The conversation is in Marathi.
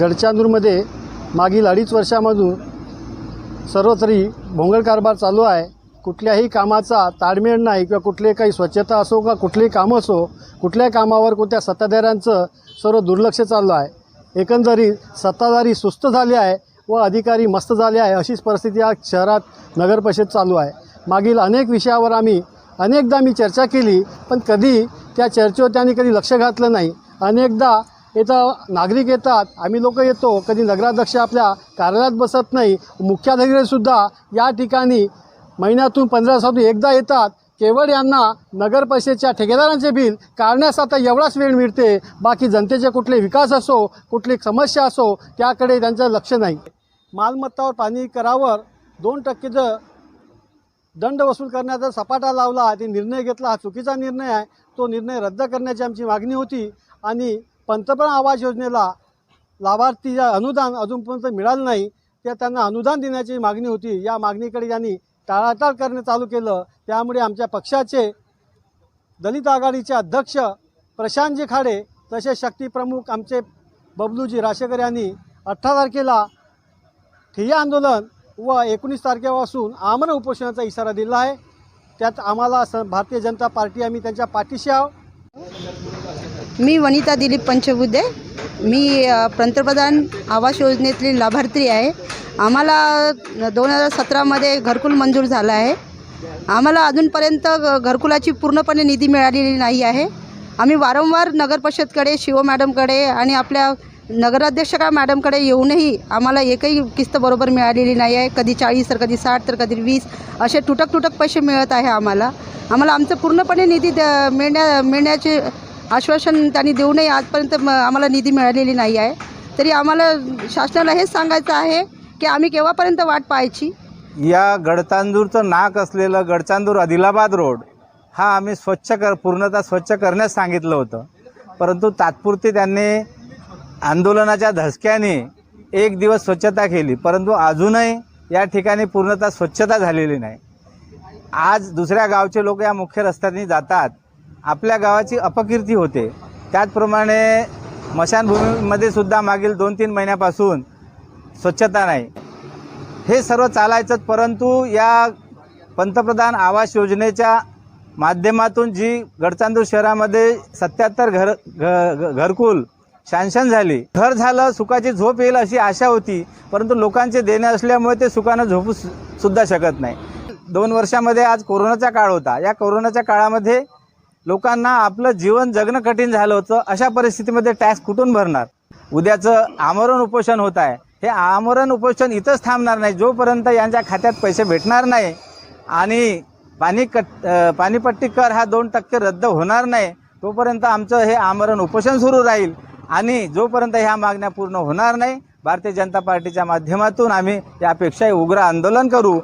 गडचांदूरमध्ये मागील अडीच वर्षामधून सर्वतरी भोंगळ कारभार चालू आहे. कुठल्याही कामाचा ताळमेळ नाही किंवा कुठले काही स्वच्छता असो का कुठलेही कामं असो कुठल्याही कामावर कोणत्या सत्ताधाऱ्यांचं सर्व दुर्लक्ष चाललं आहे. एकंदरीत सत्ताधारी सुस्त झाले आहे व अधिकारी मस्त झाले आहे अशीच परिस्थिती आज शहरात नगर परिषद चालू आहे. मागील अनेक विषयावर आम्ही अनेकदा मी चर्चा केली पण कधी त्या चर्चेवर त्यांनी कधी लक्ष घातलं नाही. अनेकदा इथं नागरिक येतात. आम्ही लोक येतो. कधी नगराध्यक्ष आपल्या कार्यालयात बसत नाही. मुख्याधिकारीसुद्धा या ठिकाणी महिन्यातून पंधरा दिवसातून एकदा येतात. केवळ यांना नगर परिषदेच्या ठेकेदारांचे बिल काढण्यास आता एवढाच वेळ मिळते. बाकी जनतेचे कुठले विकास असो कुठली समस्या असो त्याकडे त्यांचं लक्ष नाही. मालमत्तावर पाणी करावर दोन टक्केचं दंड वसूल करण्याचा सपाटा लावला ते निर्णय घेतला. हा चुकीचा निर्णय आहे. तो निर्णय रद्द करण्याची आमची मागणी होती. आणि पंतप्रधान आवास योजनेला लाभार्थी अनुदान अजूनपर्यंत मिळालं नाही त्या त्यांना अनुदान देण्याची मागणी होती. या मागणीकडे यांनी टाळाटाळ करणे चालू केलं. त्यामुळे आमच्या पक्षाचे दलित आघाडीचे अध्यक्ष प्रशांतजी खाडे तसेच शक्तीप्रमुख आमचे बबलूजी राशेकर यांनी अठरा तारखेला ठिय्या आंदोलन व एकोणीस तारखेपासून आमरण उपोषणाचा इशारा दिला आहे. त्यात आम्हाला स भारतीय जनता पार्टी आम्ही त्यांच्या पाठीशी आहोत. मी वनिता दिलीप पंचबुद्धे मी पंतप्रधान आवास योजनेतली लाभार्थी आहे. आम्हाला दोन हजार सतरामध्ये घरकुल मंजूर झालं आहे. आम्हाला अजूनपर्यंत घरकुलाची पूर्णपणे निधी मिळालेली नाही आहे. आम्ही वारंवार नगर परिषदकडे शिव मॅडमकडे आणि आपल्या नगराध्यक्षका मॅडमकडे येऊनही आम्हाला एकही किस्त बरोबर मिळालेली नाही आहे. कधी चाळीस तर कधी साठ तर कधी वीस असे तुटक तुटक पैसे मिळत आहे आम्हाला. आम्हाला आमचं पूर्णपणे निधी द मिळण्या मिळण्याचे आश्वासन त्यांनी देऊनही आजपर्यंत म आम्हाला निधी मिळालेली नाही आहे. तरी आम्हाला शासनाला हेच सांगायचं आहे की आम्ही केव्हापर्यंत वाट पाहायची? या गडचांदूरचं नाक असलेलं गडचांदूर आदिलाबाद रोड हा आम्ही स्वच्छ कर पूर्णतः स्वच्छ करण्यास सांगितलं होतं. परंतु तात्पुरती त्यांनी आंदोलनाच्या धसक्याने एक दिवस स्वच्छता केली. परंतु अजूनही या ठिकाणी पूर्णतः स्वच्छता झालेली नाही. आज दुसऱ्या गावचे लोक या मुख्य रस्त्याने जातात. आपल्या गावाची अपकीर्ती होते. त्याचप्रमाणे स्मशानभूमीमध्ये सुद्धा मागील दोन तीन महिन्यापासून स्वच्छता नाही. हे सर्व चालायचंच परंतु या पंतप्रधान आवास योजनेच्या माध्यमातून जी गडचांदूर शहरामध्ये सत्याहत्तर घर घ घरकुल शांशन झाली. घर झालं सुखाची झोप येईल अशी आशा होती परंतु लोकांचे देणे असल्यामुळे ते सुखानं झोपू सुद्धा शकत नाही. दोन वर्षामध्ये आज कोरोनाचा काळ होता. या कोरोनाच्या काळामध्ये लोकांना आपलं जीवन जगणं कठीण झालं होतं. अशा परिस्थितीमध्ये टॅक्स कुठून भरणार? उद्याचं आमरण उपोषण होत आहे. हे आमरण उपोषण इथंच थांबणार नाही जोपर्यंत यांच्या खात्यात पैसे भेटणार नाही आणि पाणी कट पाणीपट्टी कर हा दोन टक्के रद्द होणार नाही तोपर्यंत आमचं हे आमरण उपोषण सुरू राहील आणि जोपर्यंत ह्या मागण्या पूर्ण होणार नाही भारतीय जनता पार्टीच्या माध्यमातून आम्ही यापेक्षाही उग्र आंदोलन करू.